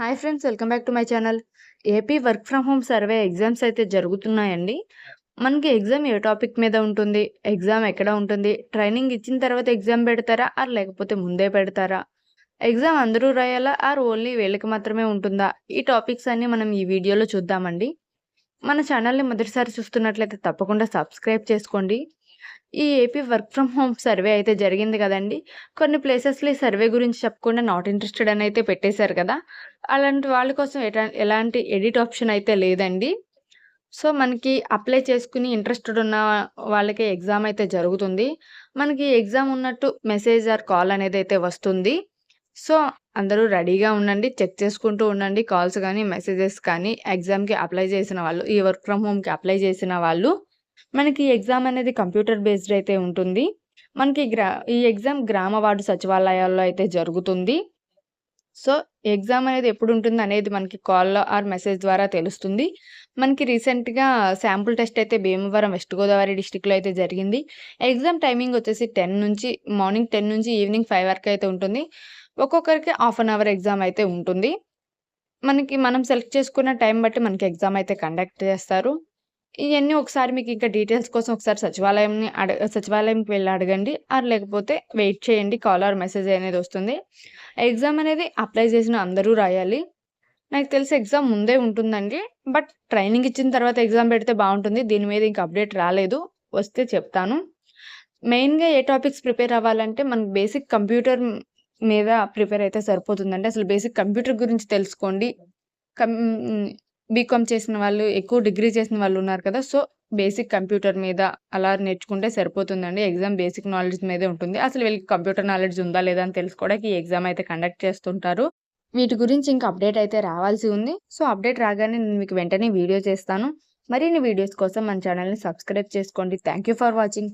Hi friends welcome back to my channel AP work from home survey exams అయితే జరుగుతున్నాయండి. మనకి exam ఏ topic మీద ఉంటుంది? ఎగ్జామ్ ఎక్కడ ఉంటుంది? ట్రైనింగ్ ఇచ్చిన తర్వాత ఎగ్జామ్ పెడతారా? ఆర్ లేకపోతే ముందే పెడతారా? ఎగ్జామ్ అందరూ రాయాలా? ఆర్ ఓన్లీ వీళ్ళకి మాత్రమే ఉంటుందా? ఈ టాపిక్స్ అన్ని మనం ఈ వీడియోలో చూద్దామండి. మన ఛానల్ని మొదటిసారి చూస్తున్నట్లయితే తప్పకుండా సబ్స్క్రైబ్ చేసుకోండి. ఈ AP work from home survey అయితే జరిగింది కదండి. కొన్ని ప్లేసెస్లో ఈ సర్వే గురించి చెప్పకుండా నాట్ ఇంట్రెస్టెడ్ అని అయితే పెట్టేశారు కదా. అలాంటి వాళ్ళ కోసం ఎటా- ఎలాంటి ఎడిట్ ఆప్షన్ అయితే లేదండి. సో మనకి అప్లై చేసుకుని ఇంట్రెస్టెడ్ ఉన్న వాళ్ళకి ఎగ్జామ్ అయితే జరుగుతుంది. మనకి ఎగ్జామ్ ఉన్నట్టు మెసేజ్ ఆర్ కాల్ అనేది అయితే వస్తుంది. సో అందరూ రెడీగా ఉండండి చెక్ చేసుకుంటూ ఉండండి కాల్స్ కానీ మెసేజెస్ కానీ ఎగ్జామ్కి అప్లై చేసిన వాళ్ళు ఈ వర్క్ ఫ్రమ్ హోమ్కి అప్లై చేసిన వాళ్ళు. మనకి ఎగ్జామ్ అనేది కంప్యూటర్ బేస్డ్ అయితే ఉంటుంది. మనకి గ్రా ఈ ఎగ్జామ్ గ్రామ వార్డు సచివాలయాల్లో అయితే జరుగుతుంది. సో ఎగ్జామ్ అనేది ఎప్పుడు ఉంటుంది అనేది మనకి కాల్లో ఆర్ మెసేజ్ ద్వారా తెలుస్తుంది. మనకి రీసెంట్గా శాంపుల్ టెస్ట్ అయితే భీమవరం వెస్ట్ గోదావరి డిస్టిక్లో అయితే జరిగింది. ఎగ్జామ్ టైమింగ్ వచ్చేసి టెన్ నుంచి మార్నింగ్ టెన్ నుంచి ఈవినింగ్ ఫైవ్ వరకు అయితే ఉంటుంది. ఒక్కొక్కరికి హాఫ్ అన్ అవర్ ఎగ్జామ్ అయితే ఉంటుంది. మనకి మనం సెలెక్ట్ చేసుకున్న టైం బట్టి మనకి ఎగ్జామ్ అయితే కండక్ట్ చేస్తారు. ఇవన్నీ ఒకసారి మీకు ఇంకా డీటెయిల్స్ కోసం ఒకసారి సచివాలయంని అడ సచివాలయంకి వెళ్ళి అడగండి. ఆర్ లేకపోతే వెయిట్ చేయండి. కాల్ ఆర్ మెసేజ్ అనేది వస్తుంది. ఎగ్జామ్ అనేది అప్లై చేసిన అందరూ రాయాలి. నాకు తెలిసి ఎగ్జామ్ ముందే ఉంటుందండి. బట్ ట్రైనింగ్ ఇచ్చిన తర్వాత ఎగ్జామ్ పెడితే బాగుంటుంది. దీని మీద ఇంకా అప్డేట్ రాలేదు. వస్తే చెప్తాను. మెయిన్గా ఏ టాపిక్స్ ప్రిపేర్ అవ్వాలంటే మనకు బేసిక్ కంప్యూటర్ మీద ప్రిపేర్ అయితే సరిపోతుందండి. అసలు బేసిక్ కంప్యూటర్ గురించి తెలుసుకోండి. కం బీకామ్ చేసిన వాళ్ళు ఎక్కువ డిగ్రీ చేసిన వాళ్ళు ఉన్నారు కదా. సో బేసిక్ కంప్యూటర్ మీద అలా నేర్చుకుంటే సరిపోతుందండి. ఎగ్జామ్ బేసిక్ నాలెడ్జ్ మీదే ఉంటుంది. అసలు వీళ్ళకి కంప్యూటర్ నాలెడ్జ్ ఉందా లేదా అని తెలుసుకోవడానికి ఈ ఎగ్జామ్ అయితే కండక్ట్ చేస్తుంటారు. వీటి గురించి ఇంకా అప్డేట్ అయితే రావాల్సి ఉంది. సో అప్డేట్ రాగానే నేను మీకు వెంటనే వీడియో చేస్తాను. మరిన్ని వీడియోస్ కోసం మన ఛానల్ని సబ్స్క్రైబ్ చేసుకోండి. Thank you for watching.